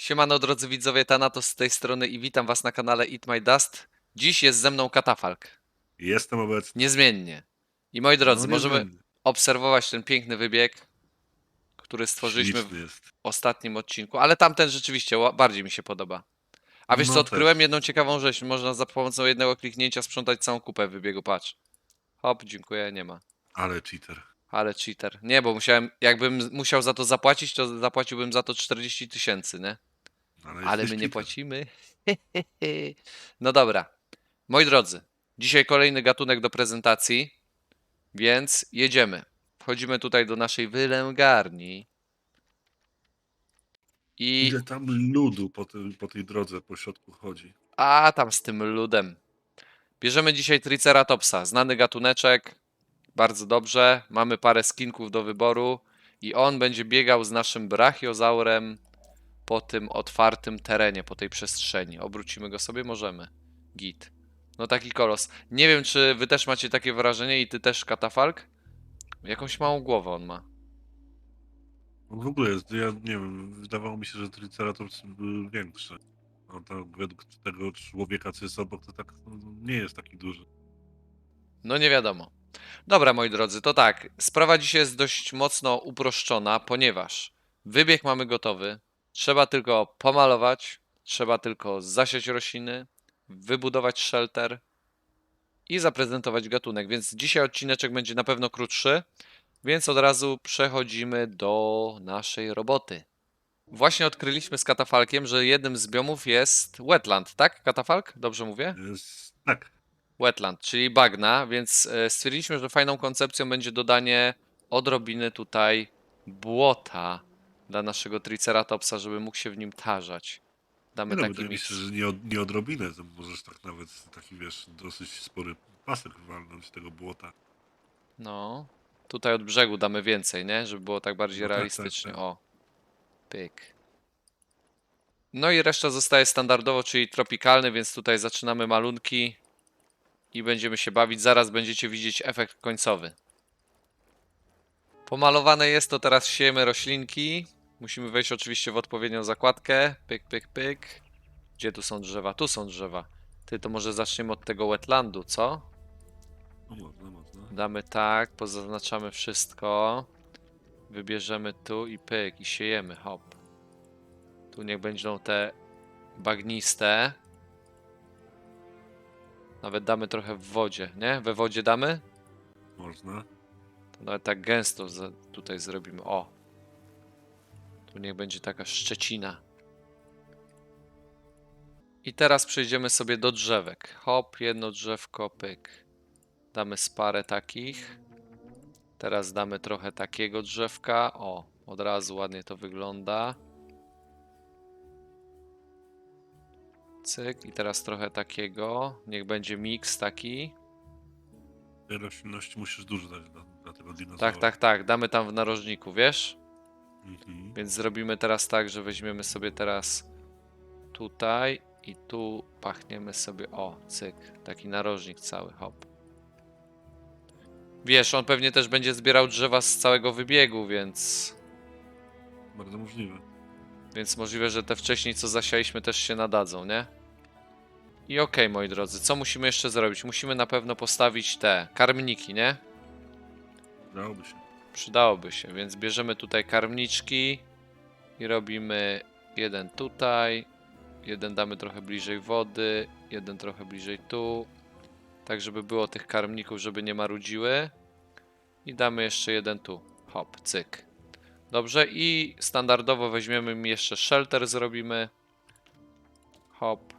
Siemano drodzy widzowie, Tanatos z tej strony i witam was na kanale Eat My Dust. Dziś jest ze mną Katafalk, Jestem obecny. niezmiennie. I moi drodzy, No, możemy niezmiennie. obserwować ten piękny wybieg, który stworzyliśmy w jest. ostatnim odcinku, ale tamten rzeczywiście ła- bardziej mi się podoba. A wiesz No co, też. odkryłem jedną ciekawą rzecz, można za pomocą jednego kliknięcia sprzątać całą kupę wybiegu, patrz. Hop, dziękuję, nie ma. Ale cheater. Ale cheater. Nie, bo musiałem, jakbym musiał za to zapłacić, to zapłaciłbym za to 40 tysięcy, nie? Ale, Ale my nie płacimy. No dobra. Moi drodzy, dzisiaj kolejny gatunek do prezentacji, więc jedziemy. Wchodzimy tutaj do naszej wylęgarni. I. Ile tam ludu po, tym, po tej drodze po środku chodzi. A tam z tym ludem. Bierzemy dzisiaj Triceratopsa, znany gatuneczek. Bardzo dobrze. Mamy parę skinków do wyboru. I on będzie biegał z naszym brachiozaurem po tym otwartym terenie, po tej przestrzeni. Obrócimy go sobie? Możemy. Git. No taki kolos. Nie wiem, czy wy też macie takie wrażenie i ty też, Katafalk? Jakąś małą głowę on ma. W ogóle jest, ja nie wiem, wydawało mi się, że Triceratops był większy. On tam według tego człowieka, co jest obok, to tak no, nie jest taki duży. No nie wiadomo. Dobra, moi drodzy, to tak. Sprawa dzisiaj jest dość mocno uproszczona, ponieważ wybieg mamy gotowy. Trzeba tylko pomalować, trzeba tylko zasiać rośliny, wybudować shelter i zaprezentować gatunek. Więc dzisiaj odcineczek będzie na pewno krótszy, więc od razu przechodzimy do naszej roboty. Właśnie odkryliśmy z katafalkiem, że jednym z biomów jest wetland, tak? Katafalk? Dobrze mówię? Tak, wetland, czyli bagna, więc e, stwierdziliśmy, że fajną koncepcją będzie dodanie odrobiny tutaj błota dla naszego Triceratopsa, żeby mógł się w nim tarzać. Damy no, taki się, że nie, od, nie odrobinę, to możesz tak nawet taki, wiesz, dosyć spory pasek walnąć tego błota. No, tutaj od brzegu damy więcej, nie? Żeby było tak bardziej No tak, tak, realistycznie. tak. O, pyk. No i reszta zostaje standardowo, czyli tropikalny, więc tutaj zaczynamy malunki i będziemy się bawić. Zaraz będziecie widzieć efekt końcowy. Pomalowane jest to, teraz siejemy roślinki. Musimy wejść oczywiście w odpowiednią zakładkę. Pyk, pyk, pyk. Gdzie tu są drzewa? Tu są drzewa. Ty, to może zaczniemy od tego wetlandu, co? No można, można. Damy tak, pozaznaczamy wszystko. Wybierzemy tu i pyk, i siejemy, hop. Tu niech będą te bagniste. Nawet damy trochę w wodzie, nie? We wodzie damy? Można. To nawet tak gęsto tutaj zrobimy. O! Tu niech będzie taka szczecina. I teraz przejdziemy sobie do drzewek. Hop, jedno drzewko, pyk. Damy z parę takich. Teraz damy trochę takiego drzewka. O, od razu ładnie to wygląda. Cyk. I teraz trochę takiego. Niech będzie miks taki. Tej roślinności musisz dużo dać dla, dla tego dinozaura. Tak, tak, tak. Damy tam w narożniku, wiesz? Mhm. Więc zrobimy teraz tak, że weźmiemy sobie teraz tutaj i tu pachniemy sobie, o, cyk, taki narożnik cały, hop. Wiesz, on pewnie też będzie zbierał drzewa z całego wybiegu, więc, Bardzo możliwe. więc możliwe, że te wcześniej co zasialiśmy też się nadadzą, nie? I okej, moi drodzy, co musimy jeszcze zrobić? Musimy na pewno postawić te karmniki, nie? Dałoby się. Przydałoby się, więc bierzemy tutaj karmniczki i robimy jeden tutaj, jeden damy trochę bliżej wody, jeden trochę bliżej tu, tak żeby było tych karmników, żeby nie marudziły i damy jeszcze jeden tu, hop, cyk. Dobrze i standardowo weźmiemy mi jeszcze shelter zrobimy, hop,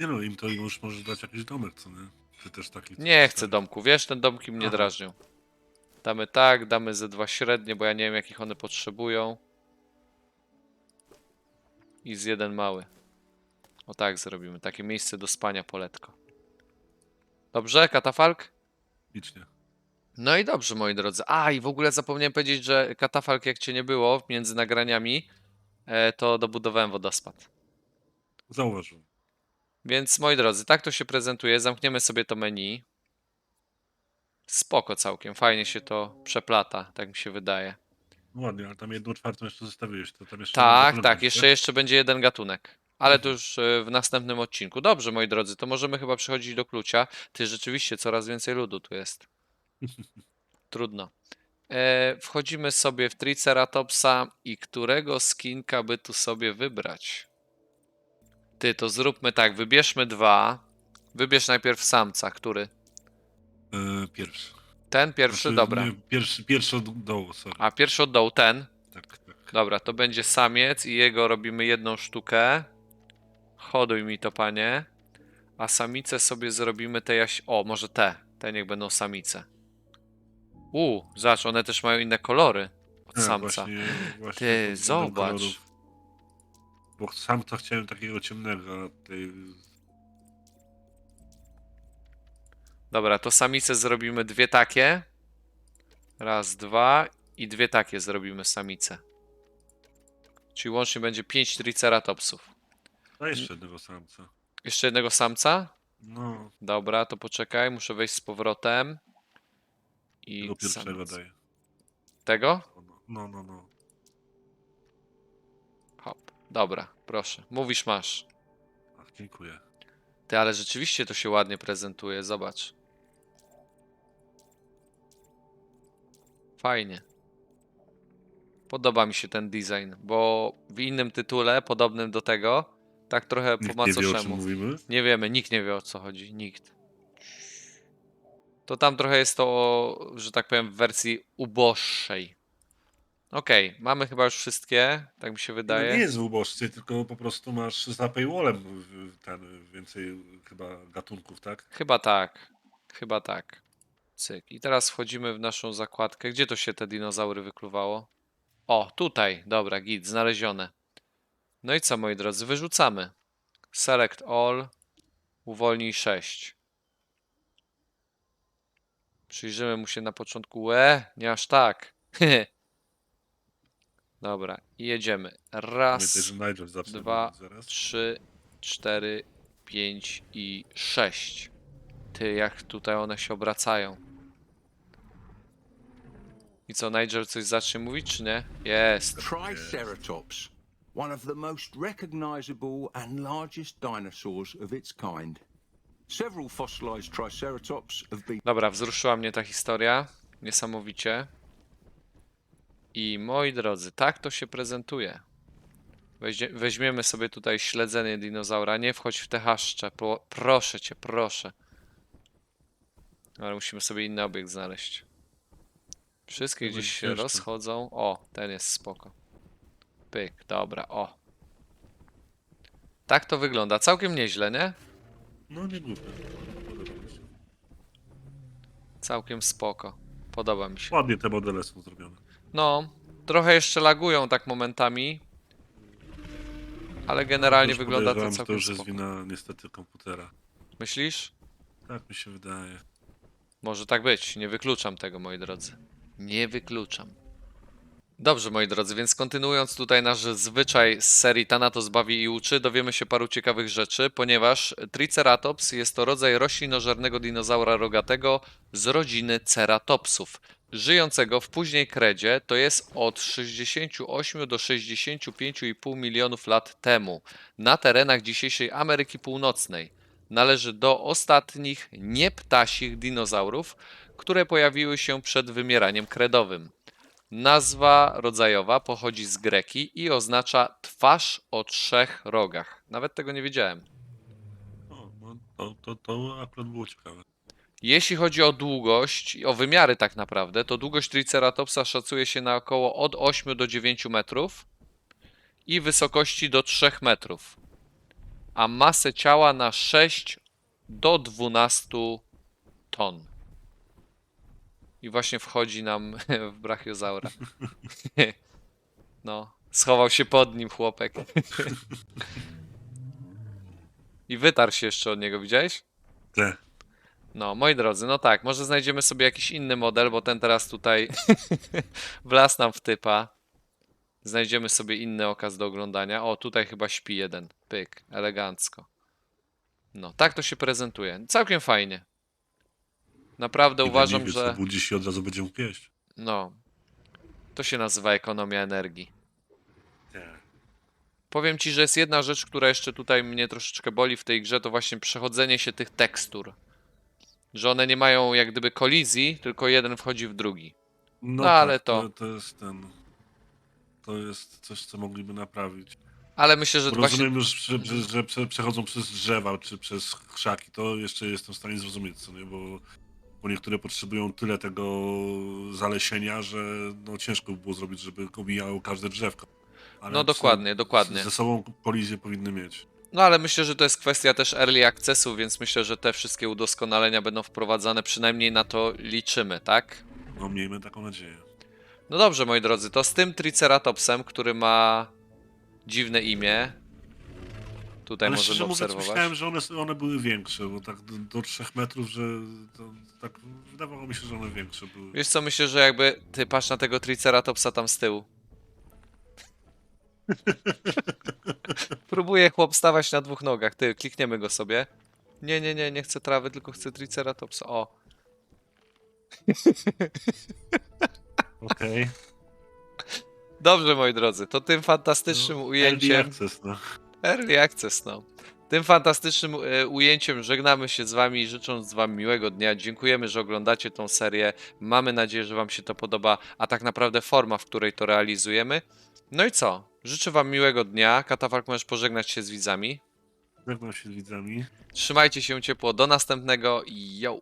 Nie no, im to już możesz dać jakiś domek, co nie? Czy też taki... nie chcę domku, wiesz, ten domki mnie Aha. drażnią. Damy tak, damy ze dwa średnie, bo ja nie wiem jakich one potrzebują. I z jeden mały. O tak zrobimy. Takie miejsce do spania poletko. Dobrze, katafalk? Licznie. No i dobrze, moi drodzy. A, i w ogóle zapomniałem powiedzieć, że katafalk jak cię nie było między nagraniami, e, to dobudowałem wodospad. Zauważyłem. Więc moi drodzy, tak to się prezentuje. Zamkniemy sobie to menu. Spoko całkiem, fajnie się to przeplata, tak mi się wydaje. Ładnie, ale tam jedną czwartą jeszcze zostawiłeś, to tam jeszcze... Tak, tak, jeszcze, jest, jeszcze będzie jeden gatunek. Ale to już e, w następnym odcinku. Dobrze, moi drodzy, to możemy chyba przechodzić do klucia. Ty, rzeczywiście, coraz więcej ludu tu jest. Trudno. E, wchodzimy sobie w Triceratopsa i którego skinka by tu sobie wybrać? Ty, to zróbmy tak, wybierzmy dwa. Wybierz najpierw samca, który? E, pierwszy. Ten pierwszy, Znaczy, dobra. Nie, pierwszy, pierwszy od dołu, sorry. A pierwszy od dołu, ten. Tak, tak. Dobra, to będzie samiec i jego robimy jedną sztukę. Hoduj mi to, panie. A samice sobie zrobimy te jaś... O, może te. Te niech będą samice. U, zobacz, one też mają inne kolory od A, samca. Właśnie, właśnie Ty, pod względem zobacz. Bo sam to chciałem takiego ciemnego, a tutaj... Dobra, to samice zrobimy dwie takie. Raz, dwa i dwie takie zrobimy samice. Czyli łącznie będzie pięć triceratopsów. A jeszcze jednego samca. Jeszcze jednego samca? No, Dobra, to poczekaj, muszę wejść z powrotem. I tego pierwszego samiec. daję. Tego? No, no, no. Hop. Dobra, proszę. Mówisz masz. Ach, dziękuję. Ty, ale rzeczywiście to się ładnie prezentuje, zobacz. Fajnie. Podoba mi się ten design, bo w innym tytule, podobnym do tego, tak trochę po Nikt nie wie, o czym macoszemu. mówimy. Nie wiemy, nikt nie wie o co chodzi, nikt. To tam trochę jest to, że tak powiem, w wersji uboższej. Okej, mamy chyba już wszystkie, tak mi się No, wydaje. nie jest w ubożcy, tylko po prostu masz za paywallem w- w- ten więcej chyba gatunków, tak? Chyba tak. Chyba tak. Cyk. I teraz wchodzimy w naszą zakładkę. Gdzie to się te dinozaury wykluwało? O, tutaj. Dobra, git, znalezione. No i co, moi drodzy? Wyrzucamy. Select all. Uwolnij 6. Przyjrzymy mu się na początku. Łe, nie aż tak. Dobra, i jedziemy. Pamiętaj, Raz, że Nigel zacznie dwa, zaraz. 3, 4, 5 i 6. Ty, jak tutaj one się obracają. I co, Nigel coś zacznie mówić, czy nie? Jest. Triceratops, one of the most recognizable and largest dinosaurs of its kind. Several fossilized Triceratops have been Dobra, wzruszyła mnie ta historia. Niesamowicie. I moi drodzy, tak to się prezentuje. Weźmie, weźmiemy sobie tutaj śledzenie dinozaura. Nie wchodź w te haszcze. Po, proszę cię, proszę. Ale musimy sobie inny obiekt znaleźć. Wszystkie gdzieś się rozchodzą. O, ten jest spoko. Pyk, dobra, o. Tak to wygląda. Całkiem nieźle, nie? No nie głupie. Podoba mi się. Całkiem spoko. Podoba mi się. Ładnie te modele są zrobione. No, trochę jeszcze lagują tak momentami. Ale generalnie Już wygląda to podejrzewam, że całkiem To już jest spoko. wina niestety komputera. Myślisz? Tak mi się wydaje. Może tak być. Nie wykluczam tego, moi drodzy. Nie wykluczam. Dobrze, moi drodzy, więc kontynuując tutaj nasz zwyczaj z serii Thanatos bawi i uczy, dowiemy się paru ciekawych rzeczy, ponieważ Triceratops jest to rodzaj roślinożernego dinozaura rogatego z rodziny ceratopsów, żyjącego w później kredzie, to jest od 68 do 65,5 milionów lat temu, na terenach dzisiejszej Ameryki Północnej. Należy do ostatnich nieptasich dinozaurów, które pojawiły się przed wymieraniem kredowym. Nazwa rodzajowa pochodzi z greki i oznacza twarz o trzech rogach. Nawet tego nie wiedziałem. O, no, to, to, to akurat było ciekawe. Jeśli chodzi o długość o wymiary tak naprawdę, to długość Triceratopsa szacuje się na około od 8 do 9 metrów i wysokości do 3 metrów, a masę ciała na 6 do 12 ton. I właśnie wchodzi nam w brachiozaura. No, schował się pod nim chłopek. I wytarł się jeszcze od niego, widziałeś? Te. No, moi drodzy, no tak, może znajdziemy sobie jakiś inny model, bo ten teraz tutaj wlazł nam w typa. Znajdziemy sobie inny okaz do oglądania. O, tutaj chyba śpi jeden. Pyk, elegancko. No, tak to się prezentuje. Całkiem fajnie. Naprawdę I uważam, leniwiec że. Obudzi się i od razu będzie mógł jeść. No. To się nazywa ekonomia energii. Nie. Powiem ci, że jest jedna rzecz, która jeszcze tutaj mnie troszeczkę boli w tej grze, to właśnie przechodzenie się tych tekstur. Że one nie mają jak gdyby kolizji, tylko jeden wchodzi w drugi. No, No, ale tak, to- to... To jest ten... To jest coś, co mogliby naprawić. Ale myślę, że Bo to właśnie. Rozumiem już, że, że, że prze- przechodzą przez drzewa czy przez krzaki, to jeszcze jestem w stanie zrozumieć, co nie, bo, bo niektóre potrzebują tyle tego zalesienia, że no, ciężko by było zrobić, żeby obijało każde drzewko. Ale No dokładnie, dokładnie. Ze sobą kolizję powinny mieć. No ale myślę, że to jest kwestia też early accessu, więc myślę, że te wszystkie udoskonalenia będą wprowadzane, przynajmniej na to liczymy, tak? No miejmy taką nadzieję. No dobrze, moi drodzy, to z tym Triceratopsem, który ma dziwne imię. Tutaj Ale możemy szczerze mówiąc, obserwować. myślałem, że one, one były większe, bo tak do, do 3 metrów, że to, tak wydawało mi się, że one większe były. Wiesz co, myślę, że jakby ty patrz na tego Triceratopsa tam z tyłu. Próbuje chłop stawać na dwóch nogach. Ty, klikniemy go sobie. Nie, nie, nie, nie chcę trawy, tylko chcę Triceratopsa. O, Okej. dobrze, moi drodzy, to tym fantastycznym ujęciem... Access, no. Early Access, no. Tym fantastycznym e, ujęciem żegnamy się z wami, życząc wam miłego dnia. Dziękujemy, że oglądacie tą serię. Mamy nadzieję, że wam się to podoba, a tak naprawdę forma, w której to realizujemy. No i co? Życzę wam miłego dnia. Katafalk, możesz pożegnać się z widzami. Żegnam się z widzami. Trzymajcie się ciepło. Do następnego. Yo!